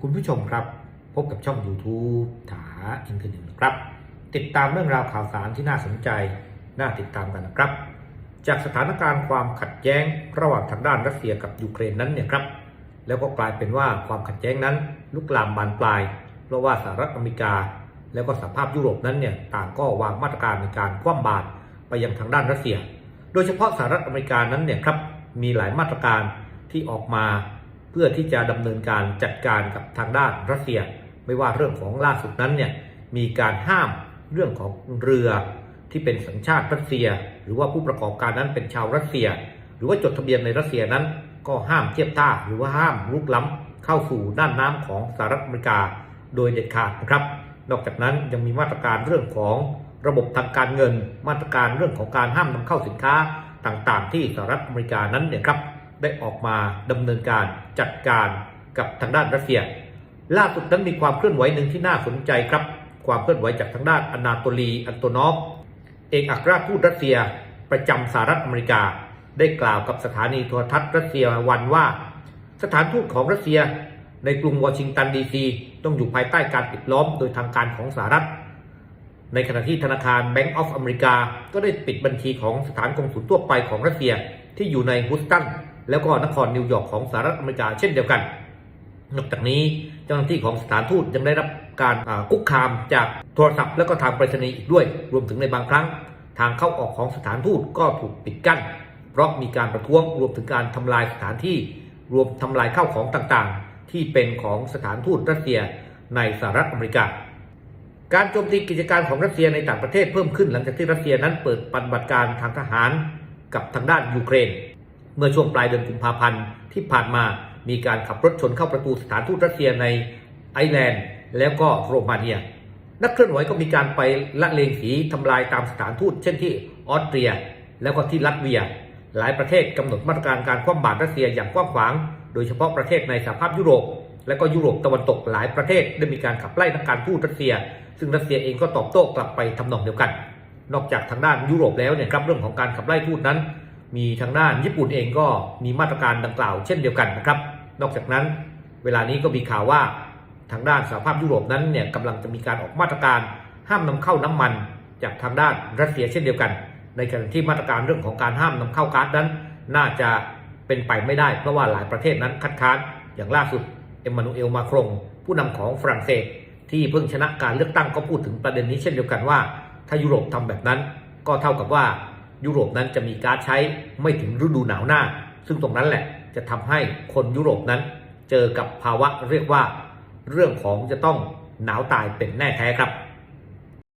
คุณผู้ชมครับ พบกับช่อง YouTube ถาอินเทอร์เน็ตนะครับ ติดตามเรื่องราวข่าวสารที่น่าสนใจ น่าติดตามกันนะครับ จากสถานการณ์ความขัดแย้งระหว่างทางด้านรัสเซียกับยูเครนนั้นเนี่ยครับ แล้วก็กลายเป็นว่าความขัดแย้งนั้นลุกลามบานปลาย เพราะว่าสหรัฐอเมริกา แล้วก็สหภาพยุโรปนั้นเนี่ยต่างก็วางมาตรการในการคว่ำบาตรไปยังทางด้านรัสเซีย โดยเฉพาะสหรัฐอเมริกานั้นเนี่ยครับมีหลายมาตรการที่ออกมา พื่อที่จะดำเนินการจัดการกับทางด้านรัสเซีย ไม่ว่าเรื่องของล่าสุดนั้นเนี่ยมีการห้ามเรื่องของเรือที่เป็นสัญชาติรัสเซีย หรือว่าผู้ประกอบการนั้นเป็นชาวรัสเซีย หรือว่าจดทะเบียนในรัสเซียนั้น ก็ห้ามเทียบท่าหรือว่าห้ามลุกล้ำเข้าสู่ด้านน้ำของสหรัฐอเมริกา โดยเด็ดขาดนะครับ นอกจากนั้นยังมีมาตรการเรื่องของระบบทางการเงิน มาตรการเรื่องของการห้ามนำเข้าสินค้าต่างๆ ที่สหรัฐอเมริกานั้นเนี่ยครับ ได้ออกมาดำเนินการจัดการกับทางด้านรัสเซีย ล่าสุดนั้นมีความเคลื่อนไหวหนึ่งที่น่าสนใจครับ ความเคลื่อนไหวจากทางด้านอนาโตลีอันโตนอฟเอกอัครราชทูตรัสเซีย ประจำสหรัฐอเมริกา ได้กล่าวกับสถานีโทรทัศน์รัสเซียวันว่า สถานทูตของรัสเซีย ในกรุงวอชิงตันดีซีต้องอยู่ภายใต้การปิดล้อมโดยทางการของสหรัฐในขณะที่ธนาคาร Bank of America ก็ได้ปิดบัญชีของสถานกงสุลทั่วไปของรัสเซียที่อยู่ในฮุสตัน แล้วก็นครนิวยอร์กของสหรัฐอเมริกาเช่นเดียวกัน นอกจากนี้เจ้าหน้าที่ของสถานทูตยังได้รับการคุกคามจากโทรศัพท์และก็ทางไปรษณีย์อีกด้วย รวมถึงในบางครั้ง ทางเข้าออกของสถานทูตก็ถูกปิดกั้น เพราะมีการประท้วงรวมถึงการทำลายสถานที่ รวมทำลายข้าวของต่างๆ ที่เป็นของสถานทูตรัสเซียในสหรัฐอเมริกา การโจมตีกิจการของรัสเซียในต่างประเทศเพิ่มขึ้นหลังจากที่รัสเซียนั้นเปิดปฏิบัติการทางทหารกับทางด้านยูเครน เมื่อช่วงปลายเดือนกุมภาพันธ์ที่ผ่านมามีการขับรถชนเข้าประตูสถานทูตรัสเซียในไอร์แลนด์ แล้วก็โรมาเนีย นักเคลื่อนไหวก็มีการไปละเลงสีทำลายตามสถานทูตเช่นที่ออสเตรีย แล้วก็ที่ลัตเวีย หลายประเทศกำหนดมาตรการการคว่ำบาตรรัสเซียอย่างกว้างขวาง โดยเฉพาะประเทศในสหภาพยุโรป และก็ยุโรปตะวันตกหลายประเทศได้มีการขับไล่นักการทูตรัสเซีย ซึ่งรัสเซียเองก็ตอบโต้กลับไปทำนองเดียวกัน นอกจากทางด้านยุโรปแล้วเนี่ยครับเรื่องของการขับไล่ทูตนั้น มีทางด้านญี่ปุ่นเองก็มีมาตรการดังกล่าวเช่นเดียวกันนะครับ นอกจากนั้นเวลานี้ก็มีข่าวว่าทางด้านสหภาพยุโรปนั้นเนี่ยกำลังจะมีการออกมาตรการห้ามนำเข้าน้ำมัน จากทางด้านรัสเซียเช่นเดียวกัน ในขณะที่มาตรการเรื่องของการห้ามนำเข้าก๊าซนั้น น่าจะเป็นไปไม่ได้ เพราะว่าหลายประเทศนั้นคัดค้านอย่างล่าสุดเอ็มมานูเอลมาครงผู้นำของฝรั่งเศส ที่เพิ่งชนะการเลือกตั้งก็พูดถึงประเด็นนี้เช่นเดียวกันว่า ถ้ายุโรปทำแบบนั้น ก็เท่ากับว่า ยุโรปนั้นจะมีก๊าซใช้ไม่ถึงฤดูหนาวหน้า ซึ่งตรงนั้นแหละจะทำให้คนยุโรปนั้น เจอกับภาวะเรียกว่า เรื่องของจะต้องหนาวตายเป็นแน่แท้ครับ